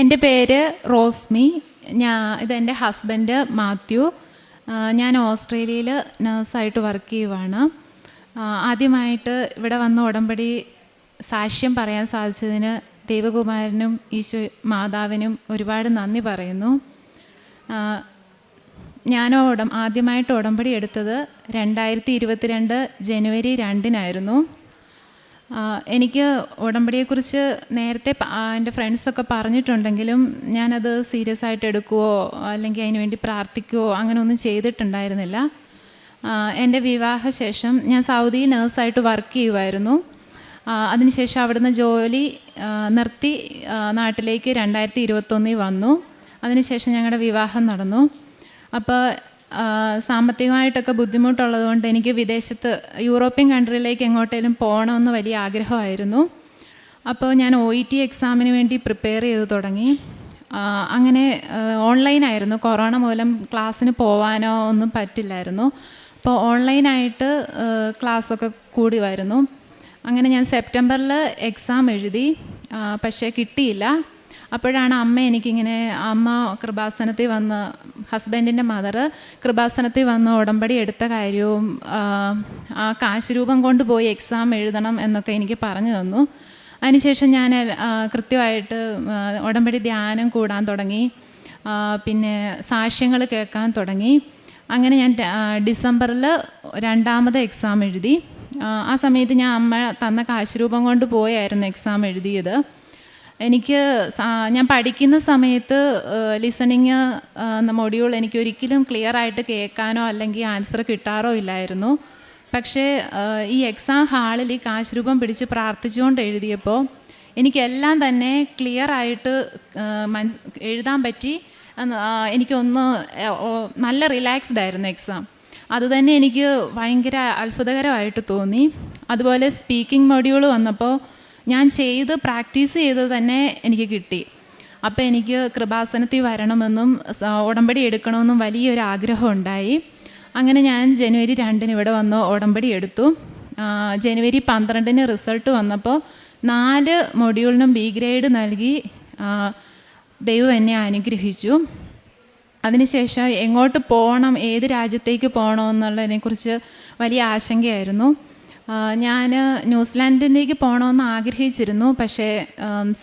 എന്റെ പേര് റോസ്മി. ഞാൻ ഇതെന്റെ ഹസ്ബൻഡ് മാത്യു. ഞാൻ ഓസ്ട്രേലിയയിൽ നേഴ്സായിട്ട് വർക്ക് ചെയ്യുവാണ്. ആദ്യമായിട്ട് ഇവിടെ വന്ന ഉടമ്പടി സാക്ഷ്യം പറയാൻ സാധിച്ചതിന് ദൈവകുമാരനും ഈശോ മാതാവിനും ഒരുപാട് നന്ദി പറയുന്നു. ഞാൻ ഉടം ആദ്യമായിട്ട് ഉടമ്പടി എടുത്തത് രണ്ടായിരത്തി ഇരുപത്തിരണ്ട് ജനുവരി രണ്ടിനായിരുന്നു. എനിക്ക് ഉടമ്പടിയെക്കുറിച്ച് നേരത്തെ എന്റെ ഫ്രണ്ട്സൊക്കെ പറഞ്ഞിട്ടുണ്ടെങ്കിലും ഞാനത് സീരിയസ് ആയിട്ട് എടുക്കുവോ അല്ലെങ്കിൽ അതിന് വേണ്ടി പ്രാർത്ഥിക്കുകയോ അങ്ങനെ ഒന്നും ചെയ്തിട്ടുണ്ടായിരുന്നില്ല എന്റെ വിവാഹശേഷം ഞാൻ സൗദി നേഴ്സായിട്ട് വർക്ക് ചെയ്യുമായിരുന്നു അതിനുശേഷം അവിടുന്ന് ജോലി നിർത്തി നാട്ടിലേക്ക് രണ്ടായിരത്തി ഇരുപത്തൊന്നിൽ വന്നു. അതിനുശേഷം ഞങ്ങളുടെ വിവാഹം നടന്നു. അപ്പോൾ സാമ്പത്തികമായിട്ടൊക്കെ ബുദ്ധിമുട്ടുള്ളത് കൊണ്ട് എനിക്ക് വിദേശത്ത് യൂറോപ്യൻ കൺട്രിയിലേക്ക് എങ്ങോട്ടേലും പോകണമെന്ന് വലിയ ആഗ്രഹമായിരുന്നു. അപ്പോൾ ഞാൻ ഒ ഇ ടി എക്സാമിന് വേണ്ടി പ്രിപ്പയർ ചെയ്ത് തുടങ്ങി. അങ്ങനെ ഓൺലൈനായിരുന്നു കൊറോണ മൂലം ക്ലാസ്സിന് പോവാനോ ഒന്നും പറ്റില്ലായിരുന്നു. അപ്പോൾ ഓൺലൈനായിട്ട് ക്ലാസ്സൊക്കെ കൂടി വരുന്നു അങ്ങനെ ഞാൻ സെപ്റ്റംബറിൽ എക്സാം എഴുതി. പക്ഷേ കിട്ടിയില്ല. അപ്പോഴാണ് അമ്മ എനിക്കിങ്ങനെ അമ്മ കൃപാസനത്തിൽ വന്ന് ഹസ്ബൻഡിന്റെ മദർ കൃപാസനത്തിൽ വന്ന് ഉടമ്പടി എടുത്ത കാര്യവും ആ, കാശ് രൂപം കൊണ്ടുപോയി എക്സാം എഴുതണം എന്നൊക്കെ എനിക്ക് പറഞ്ഞു തന്നു. അതിനുശേഷം ഞാൻ കൃത്യമായിട്ട് ഉടമ്പടി ധ്യാനം കൂടാൻ തുടങ്ങി. പിന്നെ സാക്ഷ്യങ്ങൾ കേൾക്കാൻ തുടങ്ങി. അങ്ങനെ ഞാൻ ഡിസംബറിൽ രണ്ടാമത് എക്സാം എഴുതി. ആ സമയത്ത് ഞാൻ അമ്മ തന്ന കാശ് രൂപം കൊണ്ട് പോയായിരുന്നു എക്സാം എഴുതിയത്. എനിക്ക് ഞാൻ പഠിക്കുന്ന സമയത്ത് ലിസണിങ് എന്ന മൊഡ്യൂൾ എനിക്ക് ഒരിക്കലും ക്ലിയർ ആയിട്ട് കേൾക്കാനോ അല്ലെങ്കിൽ ആൻസർ കിട്ടാറോ ഇല്ലായിരുന്നു. പക്ഷേ ഈ എക്സാം ഹാളിൽ ഈ കാശ് രൂപം പിടിച്ച് പ്രാർത്ഥിച്ചുകൊണ്ട് എഴുതിയപ്പോൾ എനിക്കെല്ലാം തന്നെ ക്ലിയർ ആയിട്ട് മനസ് എഴുതാൻ പറ്റി. എനിക്കൊന്ന് നല്ല റിലാക്സ്ഡ് ആയിരുന്നു എക്സാം അതുതന്നെ എനിക്ക് ഭയങ്കര അത്ഭുതകരമായിട്ട് തോന്നി. അതുപോലെ സ്പീക്കിംഗ് മൊഡ്യൂൾ വന്നപ്പോൾ ഞാൻ ചെയ്ത് പ്രാക്ടീസ് ചെയ്ത് തന്നെ എനിക്ക് കിട്ടി. അപ്പോൾ എനിക്ക് കൃപാസനത്തിൽ വരണമെന്നും ഉടമ്പടി എടുക്കണമെന്നും വലിയൊരു ആഗ്രഹം ഉണ്ടായി. അങ്ങനെ ഞാൻ ജനുവരി രണ്ടിന് ഇവിടെ വന്ന് ഉടമ്പടി എടുത്തു. ജനുവരി പന്ത്രണ്ടിന് റിസൾട്ട് വന്നപ്പോൾ നാല് മൊഡ്യൂളിനും ബി ഗ്രേഡ് നൽകി ദൈവം എന്നെ അനുഗ്രഹിച്ചു. അതിനുശേഷം എങ്ങോട്ട് പോകണം ഏത് രാജ്യത്തേക്ക് പോകണമെന്നുള്ളതിനെക്കുറിച്ച് വലിയ ആശങ്കയായിരുന്നു. ഞാൻ ന്യൂസിലാൻഡിലേക്ക് പോകണമെന്ന് ആഗ്രഹിച്ചിരുന്നു. പക്ഷേ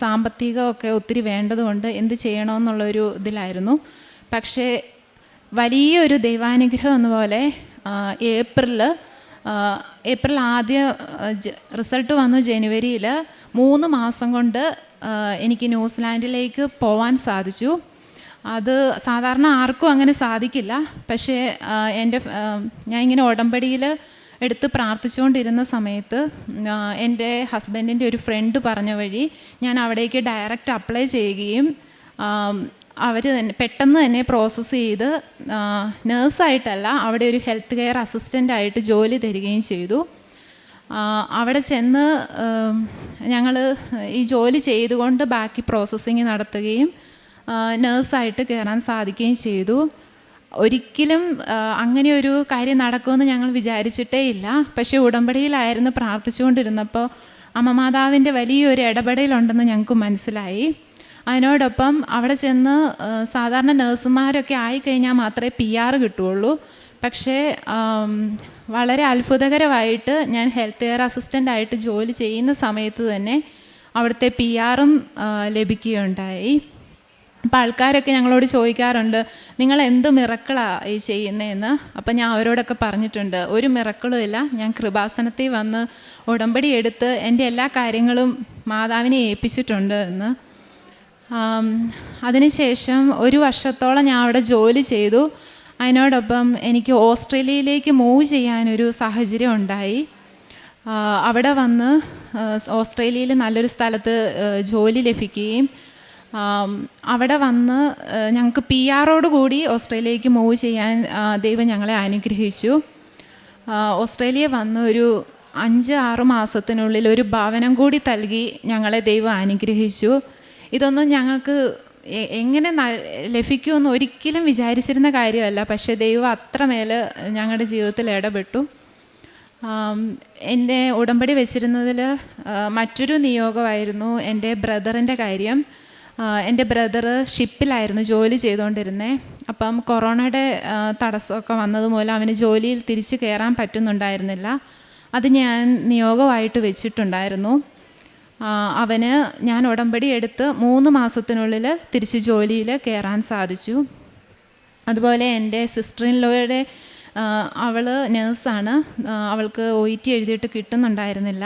സാമ്പത്തികമൊക്കെ ഒത്തിരി വേണ്ടതുകൊണ്ട് എന്ത് ചെയ്യണമെന്നുള്ളൊരു ഇതിലായിരുന്നു. പക്ഷേ വലിയൊരു ദൈവാനുഗ്രഹം എന്ന പോലെ ഏപ്രിലിൽ ഏപ്രിൽ ആദ്യ റിസൾട്ട് വന്നു ജനുവരിയിൽ മൂന്ന് മാസം കൊണ്ട് എനിക്ക് ന്യൂസിലാൻഡിലേക്ക് പോവാൻ സാധിച്ചു. അത് സാധാരണ ആർക്കും അങ്ങനെ സാധിക്കില്ല. പക്ഷേ എന്റെ ഞാൻ ഇങ്ങനെ ഉടമ്പടിയിൽ എടുത്ത് പ്രാർത്ഥിച്ചുകൊണ്ടിരുന്ന സമയത്ത് എന്റെ ഹസ്ബൻഡിന്റെ ഒരു ഫ്രണ്ട് പറഞ്ഞ വഴി ഞാൻ അവിടേക്ക് ഡയറക്റ്റ് അപ്ലൈ ചെയ്യുകയും അവർ തന്നെ പെട്ടെന്ന് തന്നെ പ്രോസസ്സ് ചെയ്ത് നേഴ്സായിട്ടല്ല അവിടെ ഒരു ഹെൽത്ത് കെയർ അസിസ്റ്റന്റായിട്ട് ജോലി തരികയും ചെയ്തു. അവിടെ ചെന്ന് ഞങ്ങൾ ഈ ജോലി ചെയ്തുകൊണ്ട് ബാക്കി പ്രോസസ്സിങ് നടത്തുകയും നേഴ്സായിട്ട് കയറാൻ സാധിക്കുകയും ചെയ്തു. ഒരിക്കലും അങ്ങനെ ഒരു കാര്യം നടക്കുമെന്ന് ഞങ്ങൾ വിചാരിച്ചിട്ടേ ഇല്ല. പക്ഷേ ഉടമ്പടിയിലായിരുന്നു പ്രാർത്ഥിച്ചുകൊണ്ടിരുന്നപ്പോൾ അമ്മമാതാവിന്റെ വലിയൊരു ഇടപെടലുണ്ടെന്ന് ഞങ്ങൾക്ക് മനസ്സിലായി. അതിനോടൊപ്പം അവിടെ ചെന്ന് സാധാരണ നേഴ്സുമാരൊക്കെ ആയിക്കഴിഞ്ഞാൽ മാത്രമേ പി ആർ കിട്ടുകയുള്ളൂ. പക്ഷേ വളരെ അത്ഭുതകരമായിട്ട് ഞാൻ ഹെൽത്ത് കെയർ അസിസ്റ്റന്റ് ആയിട്ട് ജോലി ചെയ്യുന്ന സമയത്ത് തന്നെ അവിടുത്തെ പി ആറും ലഭിക്കുകയുണ്ടായി. അപ്പോൾ ആൾക്കാരൊക്കെ ഞങ്ങളോട് ചോദിക്കാറുണ്ട് നിങ്ങൾ എന്ത് മിറക്കളാണ് ഈ ചെയ്യുന്നതെന്ന് അപ്പം ഞാൻ അവരോടൊക്കെ പറഞ്ഞിട്ടുണ്ട് ഒരു മിറക്കളും ഇല്ല ഞാൻ കൃപാസനത്തിൽ വന്ന് ഉടമ്പടി എടുത്ത് എന്റെ എല്ലാ കാര്യങ്ങളും മാതാവിനെ ഏൽപ്പിച്ചിട്ടുണ്ട് എന്ന്. അതിനുശേഷം ഒരു വർഷത്തോളം ഞാൻ അവിടെ ജോലി ചെയ്തു. അതിനോടൊപ്പം എനിക്ക് ഓസ്ട്രേലിയയിലേക്ക് മൂവ് ചെയ്യാനൊരു സാഹചര്യം ഉണ്ടായി. അവിടെ വന്ന് ഓസ്ട്രേലിയയിൽ നല്ലൊരു സ്ഥലത്ത് ജോലി ലഭിക്കുകയും അവിടെ വന്ന് ഞങ്ങൾക്ക് പി ആറോട് കൂടി ഓസ്ട്രേലിയയിലേക്ക് മൂവ് ചെയ്യാൻ ദൈവം ഞങ്ങളെ അനുഗ്രഹിച്ചു. ഓസ്ട്രേലിയ വന്ന് ഒരു അഞ്ച് ആറ് മാസത്തിനുള്ളിൽ ഒരു ഭവനം കൂടി നൽകി ഞങ്ങളെ ദൈവം അനുഗ്രഹിച്ചു. ഇതൊന്നും ഞങ്ങൾക്ക് എങ്ങനെ ലഭിക്കുമെന്ന് ഒരിക്കലും വിചാരിച്ചിരുന്ന കാര്യമല്ല. പക്ഷേ ദൈവം അത്രമേൽ ഞങ്ങളുടെ ജീവിതത്തിൽ ഇടപെട്ടു. എന്റെ ഉടമ്പടി വെച്ചിരുന്നതിൽ മറ്റൊരു നിയോഗമായിരുന്നു എന്റെ ബ്രദറിന്റെ കാര്യം. എന്റെ ബ്രദർ ഷിപ്പിലായിരുന്നു ജോലി ചെയ്തുകൊണ്ടിരുന്നത് അപ്പം കൊറോണയുടെ തടസ്സമൊക്കെ വന്നത് മൂലം അവന് ജോലിയിൽ തിരിച്ചു കയറാൻ പറ്റുന്നുണ്ടായിരുന്നില്ല. അത് ഞാൻ നിയോഗമായിട്ട് വെച്ചിട്ടുണ്ടായിരുന്നു. അവന് ഞാൻ ഉടമ്പടി എടുത്ത് മൂന്ന് മാസത്തിനുള്ളിൽ തിരിച്ച് ജോലിയിൽ കയറാൻ സാധിച്ചു. അതുപോലെ എന്റെ സിസ്റ്ററിൻ അവൾ നേഴ്സാണ്. അവൾക്ക് ഒ ഇ ടി എഴുതിയിട്ട് കിട്ടുന്നുണ്ടായിരുന്നില്ല.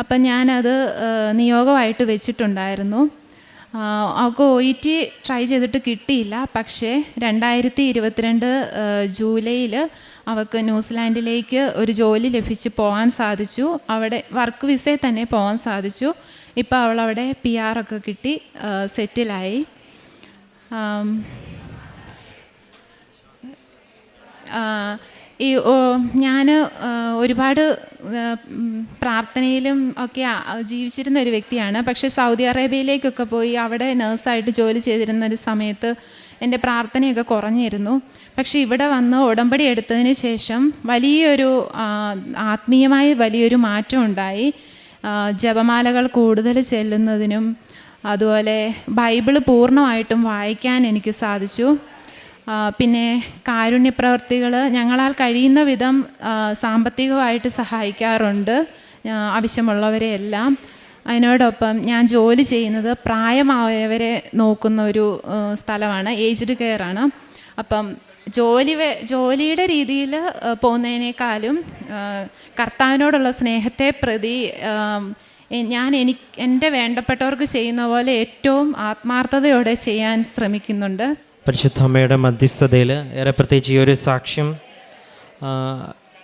അപ്പം ഞാനത് നിയോഗമായിട്ട് വെച്ചിട്ടുണ്ടായിരുന്നു. അവൾക്ക് ഒ ഇ ടി ട്രൈ ചെയ്തിട്ട് കിട്ടിയില്ല. പക്ഷേ രണ്ടായിരത്തി ഇരുപത്തിരണ്ട് ജൂലൈയിൽ അവൾക്ക് ന്യൂസിലാൻഡിലേക്ക് ഒരു ജോലി ലഭിച്ച് പോകാൻ സാധിച്ചു. അവിടെ വർക്ക് വിസയിൽ തന്നെ പോകാൻ സാധിച്ചു. ഇപ്പോൾ അവൾ അവിടെ പി ആർ ഒക്കെ കിട്ടി സെറ്റിലായി. ഈ ഞാൻ ഒരുപാട് പ്രാർത്ഥനയിലും ഒക്കെ ജീവിച്ചിരുന്ന ഒരു വ്യക്തിയാണ്. പക്ഷേ സൗദി അറേബ്യയിലേക്കൊക്കെ പോയി അവിടെ നേഴ്സായിട്ട് ജോലി ചെയ്തിരുന്ന ഒരു സമയത്ത് എന്റെ പ്രാർത്ഥനയൊക്കെ കുറഞ്ഞിരുന്നു. പക്ഷേ ഇവിടെ വന്ന് ഉടമ്പടി എടുത്തതിന് ശേഷം വലിയൊരു ആത്മീയമായ വലിയൊരു മാറ്റം ഉണ്ടായി. ജപമാലകൾ കൂടുതൽ ചെല്ലുന്നതിനും അതുപോലെ ബൈബിൾ പൂർണമായിട്ടും വായിക്കാൻ എനിക്ക് സാധിച്ചു. പിന്നെ കാരുണ്യ പ്രവർത്തികൾ ഞങ്ങളാൽ കഴിയുന്ന വിധം സാമ്പത്തികമായിട്ട് സഹായിക്കാറുണ്ട് ആവശ്യമുള്ളവരെയെല്ലാം അതിനോടൊപ്പം ഞാൻ ജോലി ചെയ്യുന്നത് പ്രായമായവരെ നോക്കുന്ന ഒരു സ്ഥലമാണ് ഏജ്ഡ് കെയർ ആണ് അപ്പം ജോലി ജോലിയുടെ രീതിയിൽ പോകുന്നതിനേക്കാളും കർത്താവിനോടുള്ള സ്നേഹത്തെ പ്രതി ഞാൻ എനിക്ക് എന്റെ വേണ്ടപ്പെട്ടവർക്ക് ചെയ്യുന്ന പോലെ ഏറ്റവും ആത്മാർത്ഥതയോടെ ചെയ്യാൻ ശ്രമിക്കുന്നുണ്ട്. പരിശുദ്ധ അമ്മയുടെ മധ്യസ്ഥതയിൽ ഏറെ പ്രത്യേകിച്ച് ഈ ഒരു സാക്ഷ്യം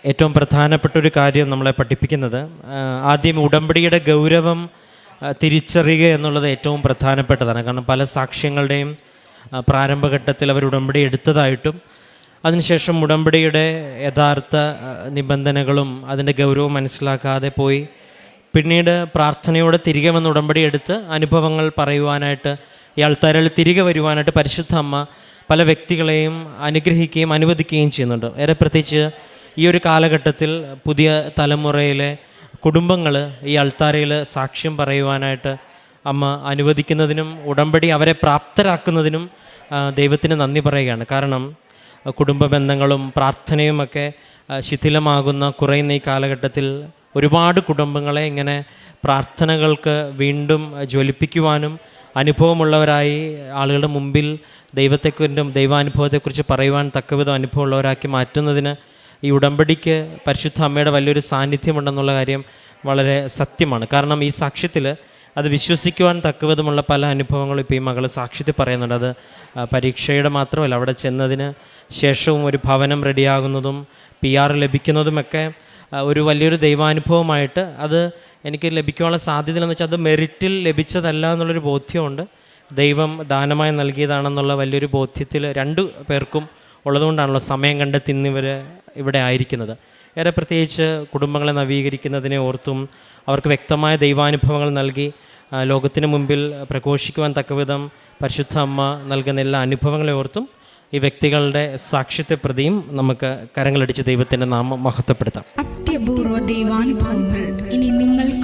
ഏറ്റവും പ്രധാനപ്പെട്ട ഒരു കാര്യം നമ്മളെ പഠിപ്പിക്കുന്നത് ആദ്യം ഉടമ്പടിയുടെ ഗൗരവം തിരിച്ചറിയുക എന്നുള്ളത് ഏറ്റവും പ്രധാനപ്പെട്ടതാണ്. കാരണം പല സാക്ഷ്യങ്ങളുടെയും പ്രാരംഭഘട്ടത്തിൽ അവർ ഉടമ്പടി എടുത്തതായിട്ടും അതിനുശേഷം ഉടമ്പടിയുടെ യഥാർത്ഥ നിബന്ധനകളും അതിന്റെ ഗൗരവം മനസ്സിലാക്കാതെ പോയി പിന്നീട് പ്രാർത്ഥനയോടെ തിരികെ വന്ന് ഉടമ്പടി എടുത്ത് അനുഭവങ്ങൾ പറയുവാനായിട്ട് ഈ ആൾത്താരിൽ തിരികെ വരുവാനായിട്ട് പരിശുദ്ധ അമ്മ പല വ്യക്തികളെയും അനുഗ്രഹിക്കുകയും അനുവദിക്കുകയും ചെയ്യുന്നുണ്ട്. ഏറെ പ്രത്യേകിച്ച് ഈ ഒരു കാലഘട്ടത്തിൽ പുതിയ തലമുറയിലെ കുടുംബങ്ങൾ ഈ അൾത്താരയിൽ സാക്ഷ്യം പറയുവാനായിട്ട് അമ്മ അനുവദിക്കുന്നതിനും ഉടമ്പടി അവരെ പ്രാപ്തരാക്കുന്നതിനും ദൈവത്തിന് നന്ദി പറയുകയാണ്. കാരണം കുടുംബ ബന്ധങ്ങളും പ്രാർത്ഥനയുമൊക്കെ ശിഥിലമാകുന്ന കുറയുന്ന ഈ കാലഘട്ടത്തിൽ ഒരുപാട് കുടുംബങ്ങളെ ഇങ്ങനെ പ്രാർത്ഥനകൾക്ക് വീണ്ടും ജ്വലിപ്പിക്കുവാനും അനുഭവമുള്ളവരായി ആളുകളുടെ മുമ്പിൽ ദൈവത്തെക്കുറിച്ചും ദൈവാനുഭവത്തെക്കുറിച്ച് പറയുവാൻ തക്കവിധം അനുഭവമുള്ളവരാക്കി മാറ്റുന്നതിന് ഈ ഉടമ്പടിക്ക് പരിശുദ്ധ അമ്മയുടെ വലിയൊരു സാന്നിധ്യമുണ്ടെന്നുള്ള കാര്യം വളരെ സത്യമാണ്. കാരണം ഈ സാക്ഷ്യത്തിൽ അത് വിശ്വസിക്കുവാൻ തക്കവിധമുള്ള പല അനുഭവങ്ങളും ഇപ്പോൾ ഈ മകൾ സാക്ഷ്യത്തിൽ പറയുന്നുണ്ട്. അത് പരീക്ഷയുടെ മാത്രമല്ല അവിടെ ചെന്നതിന് ശേഷവും ഒരു ഭവനം റെഡിയാകുന്നതും പി ആർ ലഭിക്കുന്നതുമൊക്കെ ഒരു വലിയൊരു ദൈവാനുഭവമായിട്ട് അത് എനിക്ക് ലഭിക്കാനുള്ള സാധ്യത എന്ന് വെച്ചാൽ അത് മെറിറ്റിൽ ലഭിച്ചതല്ല എന്നുള്ളൊരു ബോധ്യമുണ്ട്. ദൈവം ദാനമായി നൽകിയതാണെന്നുള്ള വലിയൊരു ബോധ്യത്തിൽ രണ്ട് പേർക്കും ഉള്ളതുകൊണ്ടാണല്ലോ സമയം കണ്ടെത്തി ഇന്നിവർ ഇവിടെ ആയിരിക്കുന്നത്. ഏറെ പ്രത്യേകിച്ച് കുടുംബങ്ങളെ നവീകരിക്കുന്നതിനെ ഓർത്തും അവർക്ക് വ്യക്തമായ ദൈവാനുഭവങ്ങൾ നൽകി ലോകത്തിന് മുമ്പിൽ പ്രഘോഷിക്കുവാൻ തക്കവിധം പരിശുദ്ധ അമ്മ നൽകുന്ന എല്ലാ അനുഭവങ്ങളെ ഓർത്തും ഈ വ്യക്തികളുടെ സാക്ഷ്യത്തെ പ്രതിയും നമുക്ക് കരങ്ങളടിച്ച് ദൈവത്തിന്റെ നാമം മഹത്വപ്പെടുത്താം. അത്യപൂർവ ദൈവാനുഭവങ്ങൾ